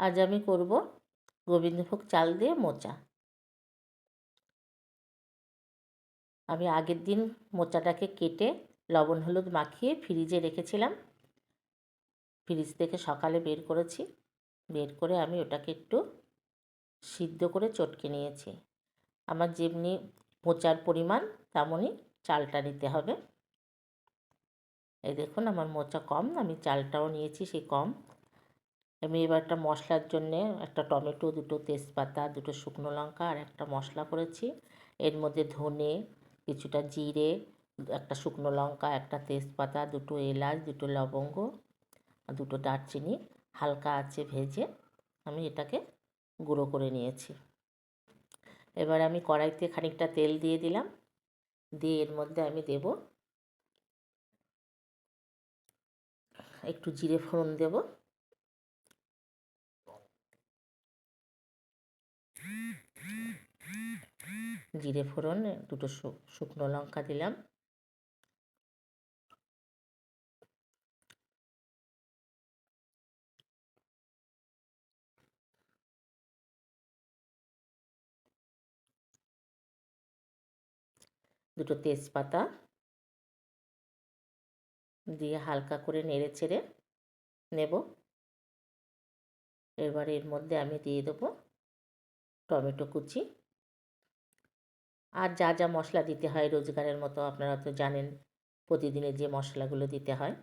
আজ আমি করব গোবিন্দভোগ চাল দিয়ে মোচা। আমি আগের দিন মোচাটাকে কেটে লবণ হলুদ মাখিয়ে ফ্রিজে রেখেছিলাম। ফ্রিজ থেকে সকালে বের করেছি। বের করে আমি ওটাকে একটু সিদ্ধ করে চটকে নিয়েছি। আমার যেমনি মোচার পরিমাণ তেমনই চালটা নিতে হবে। এই দেখুন, আমার মোচা কম, আমি চালটাও নিয়েছি সেই কম। আমি এবার একটা মশলার জন্যে একটা টমেটো, দুটো তেজপাতা, দুটো শুকনো লঙ্কা আর একটা মশলা করেছি। এর মধ্যে ধনে, কিছুটা জিরে, একটা শুকনো লঙ্কা, একটা তেজপাতা, দুটো এলাচ, দুটো লবঙ্গ দুটো দারচিনি হালকা আছে ভেজে আমি এটাকে গুঁড়ো করে নিয়েছি। এবার আমি কড়াইতে খানিকটা তেল দিয়ে দিলাম। দিয়ে এর মধ্যে আমি দেব একটু জিরে ফোড়ন দেব। জিরে ফোড়ন, দুটো শুকনো লঙ্কা দিলাম। দুটো তেজপাতা দিয়ে হালকা করে নেড়ে ছেড়ে নেব। এবার এর মধ্যে আমি দিয়ে দেবো টমেটো কুচি। আর যা যা মশলা দিতে হয় রোজগারের মতো আপনারা তো জানেন প্রতিদিনের যে মশলাগুলো দিতে হয়।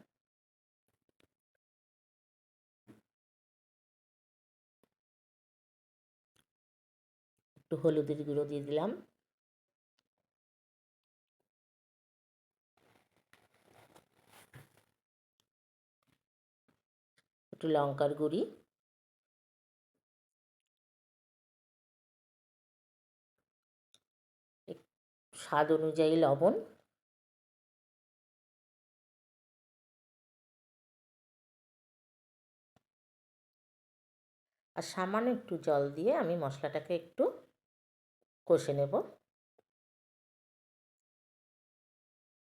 একটু হলুদের গুঁড়ো দিয়ে দিলাম। একটু লঙ্কার গুঁড়ি। স্বাদ অনুযায়ী লবণ। আর সামান্য একটু জল দিয়ে আমি মশলাটাকে একটু কষে নেব।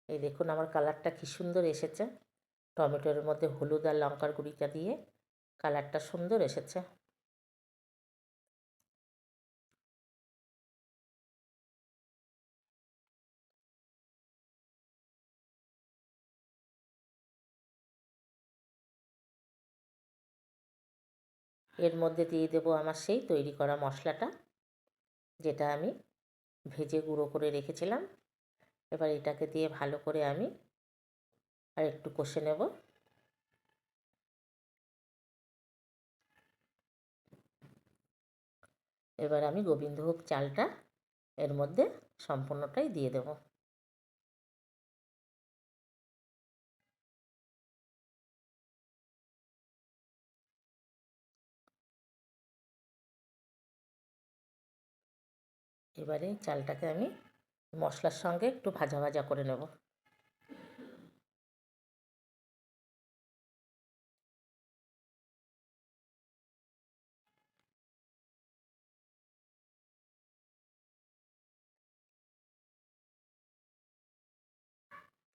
এই দেখুন আমার কালারটা কী সুন্দর এসেছে। টমেটোর মধ্যে হলুদ আর লঙ্কার গুঁড়িটা দিয়ে কালারটা সুন্দর এসেছে। এর মধ্যে দিয়ে দেবো আমার সেই তৈরি করা মশলাটা, যেটা আমি ভেজে গুঁড়ো করে রেখেছিলাম। এবার এটাকে দিয়ে ভালো করে আমি আর একটু কষে নেব। এবার আমি গোবিন্দভোগ চালটা এর মধ্যে সম্পূর্ণটাই দিয়ে দেবো। এবারে চালটাকে আমি মশলার সঙ্গে একটু ভাজা ভাজা করে নেব।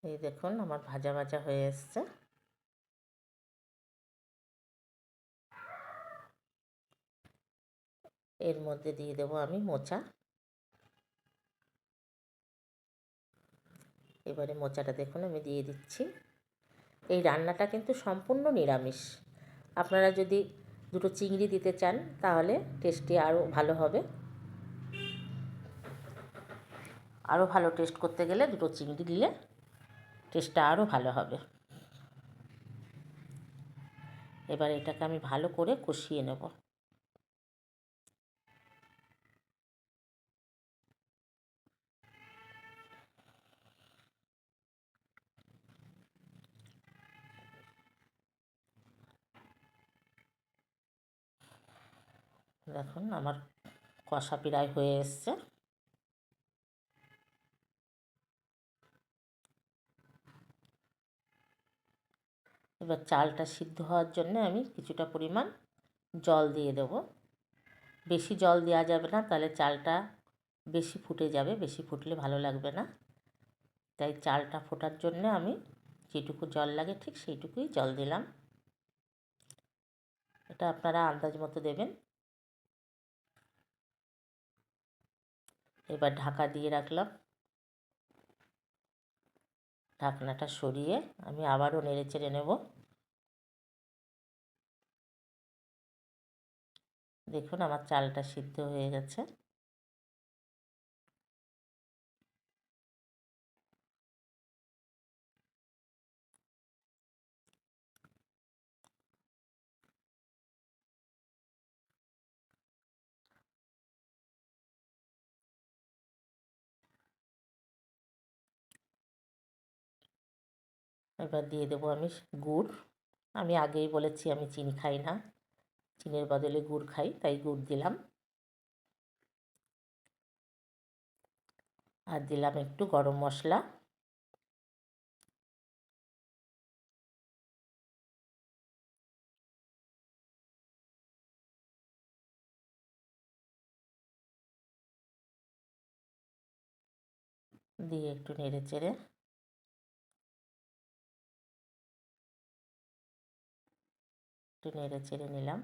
এই দেখুন আমার ভাজা ভাজা হয়ে এসছে। এর মধ্যে দিয়ে দেবো আমি মোচা। এবারে মোচাটা দেখুন, আমি দিয়ে দিচ্ছি। এই রান্নাটা কিন্তু সম্পূর্ণ নিরামিষ। আপনারা যদি দুটো চিংড়ি দিতে চান, তাহলে টেস্টি আরও ভালো হবে। আরও ভালো টেস্ট করতে গেলে দুটো চিংড়ি দিলে টেস্টটা আরও ভালো হবে। এবার এটাকে আমি ভালো করে কষিয়ে নেব। দেখুন আমার কষা প্রায় হয়ে এসছে। এবার চালটা সিদ্ধ হওয়ার জন্য আমি কিছুটা পরিমাণ জল দিয়ে দেব। বেশি জল দেওয়া যাবে না, তাহলে চালটা বেশি ফুটে যাবে, বেশি ফুটলে ভালো লাগবে না। তাই চালটা ফোটার জন্য আমি যেটুকু জল লাগে ঠিক সেইটুকুই জল দিলাম। এটা আপনারা আন্দাজ মতো দেবেন। এবার ঢাকা দিয়ে রাখলাম। ঢাকনাটা সরিয়ে আমি আবারও নেড়ে চেড়ে নেব। দেখুন আমার চালটা সিদ্ধ হয়ে গেছে। এবার দিয়ে দেবো আমি গুড়। আমি আগেই বলেছি আমি চিনি খাই না। চিনির বদলে গুড় খাই, তাই গুড় দিলাম। আর দিলাম একটু গরম মশলা। দিয়ে একটু নেড়ে চেড়ে একটু নেড়ে চেড়ে নিলাম।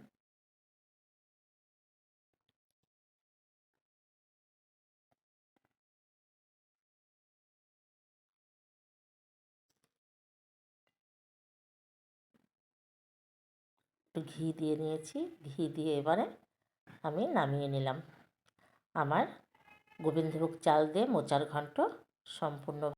একটু ঘি দিয়ে নিয়েছি, ঘি দিয়ে এবারে আমি নামিয়ে নিলাম। আমার গোবিন্দভোগ চাল দিয়ে মোচার ঘন্ট সম্পূর্ণ